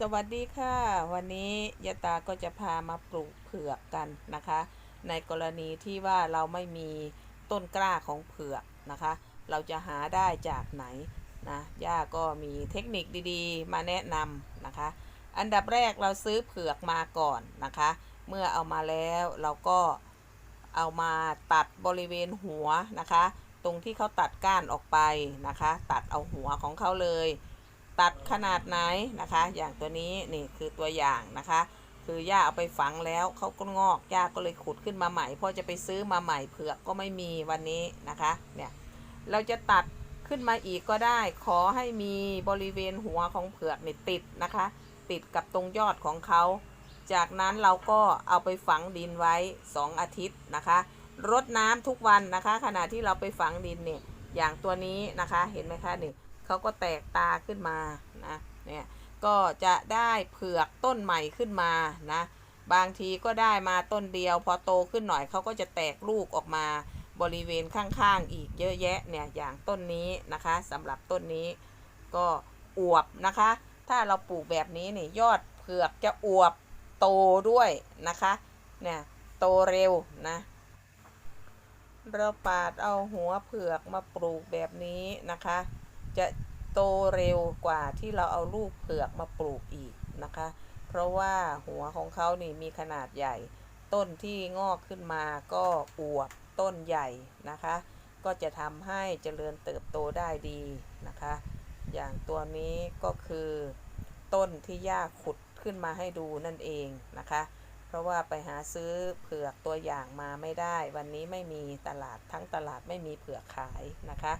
สวัสดีค่ะ วันนี้ยะตาก็จะพามาปลูกเผือกกันนะคะ ในกรณีที่ว่าเราไม่มีต้นกล้าของเผือกนะคะ เราจะหาได้จากไหนนะย่าก็มีเทคนิคดีๆ มาแนะนำนะคะ อันดับแรกเราซื้อเผือกมาก่อนนะคะ เมื่อเอามาแล้วเราก็เอามาตัดบริเวณหัวนะคะ ตรงที่เขาตัดก้านออกไปนะคะ ตัดเอาหัวของเขาเลย ตัดขนาดไหนนะคะ อย่างตัวนี้นี่คือตัวอย่างนะคะ คือย่าเอาไปฝังแล้วเขาก็งอกย่าก็เลยขุดขึ้นมาใหม่เพราะจะไปซื้อมาใหม่เผือกก็ไม่มีวันนี้นะคะเนี่ยเราจะตัดขึ้นมาอีกก็ได้ ขอให้มีบริเวณหัวของเผือกเนี่ยติดนะคะ ติดกับตรงยอดของเขา จากนั้นเราก็เอาไปฝังดินไว้ 2 อาทิตย์นะคะรดน้ำทุกวันนะคะ ขณะที่เราไปฝังดินเนี่ยอย่างตัวนี้นะคะเห็นไหมคะนี่ เขาก็แตกตาขึ้นมานะเนี่ยก็จะได้เผือกต้นใหม่ขึ้นมานะบางทีก็ได้มาต้นเดียว พอโตขึ้นหน่อยเขาก็จะแตกลูกออกมาบริเวณข้างๆอีกเยอะแยะเนี่ยอย่างต้นนี้นะคะสำหรับต้นนี้ก็อวบนะคะ ถ้าเราปลูกแบบนี้นี่ยอดเผือกจะอวบโตด้วยนะคะเนี่ยโตเร็วนะเราปาดเอาหัวเผือกมาปลูกแบบนี้นะคะ จะโตเร็วกว่าที่เราเอาลูกเผือกมาปลูกอีกนะคะ เพราะว่าหัวของเขานี่มีขนาดใหญ่ ต้นที่งอกขึ้นมาก็อวบต้นใหญ่นะคะ ก็จะทำให้เจริญเติบโตได้ดีนะคะ อย่างตัวนี้ก็คือต้นที่ย่าขุดขึ้นมาให้ดูนั่นเองนะคะ เพราะว่าไปหาซื้อเผือกตัวอย่างมาไม่ได้ วันนี้ไม่มีตลาดทั้งตลาดไม่มีเผือกขายนะคะ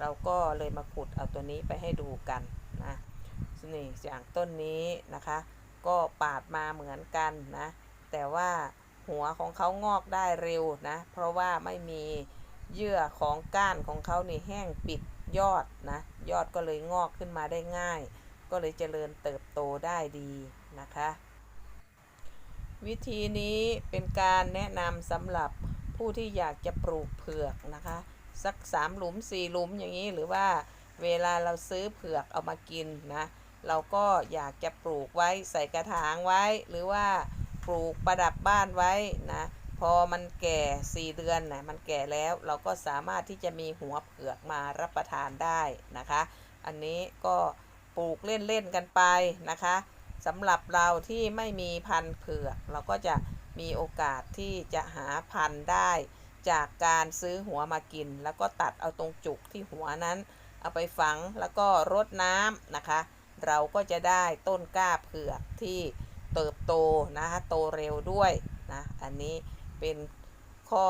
เราก็เลยมาขุดเอาตัวนี้ไปให้ดูกันนะนี่อย่างต้นนี้นะคะ ก็ปาดมาเหมือนกันนะ แต่ว่าหัวของเขางอกได้เร็วนะ เพราะว่าไม่มีเยื่อของก้านของเขานี่แห้งปิดยอดนะ ยอดก็เลยงอกขึ้นมาได้ง่าย ก็เลยเจริญเติบโตได้ดีนะคะ วิธีนี้เป็นการแนะนำสำหรับผู้ที่อยากจะปลูกเผือกนะคะ สักสามหลุมสี่หลุมอย่างนี้ หรือว่าเวลาเราซื้อเผือกเอามากินนะเราก็อยากจะปลูกไว้ใส่กระถางไว้ หรือว่าปลูกประดับบ้านไว้นะพอมันแก่สี่เดือนนะมันแก่แล้วเราก็สามารถที่จะมีหัวเผือกมารับประทานได้นะคะ อันนี้ก็ปลูกเล่นๆกันไปนะคะสำหรับเราที่ไม่มีพันธุ์เผือก เราก็จะมีโอกาสที่จะหาพันธุ์ได้ จากการซื้อหัวมากิน แล้วก็ตัดเอาตรงจุกที่หัวนั้น เอาไปฝังแล้วก็รดน้ำนะคะ เราก็จะได้ต้นกล้าเผือกที่เติบโตนะคะโตเร็วด้วยนะอันนี้เป็นข้อ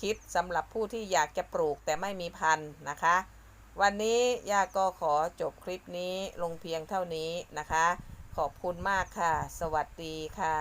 คิดสำหรับผู้ที่อยากจะปลูกแต่ไม่มีพันธุ์นะคะ วันนี้ย่าก็ขอจบคลิปนี้ลงเพียงเท่านี้นะคะ ขอบคุณมากค่ะ สวัสดีค่ะ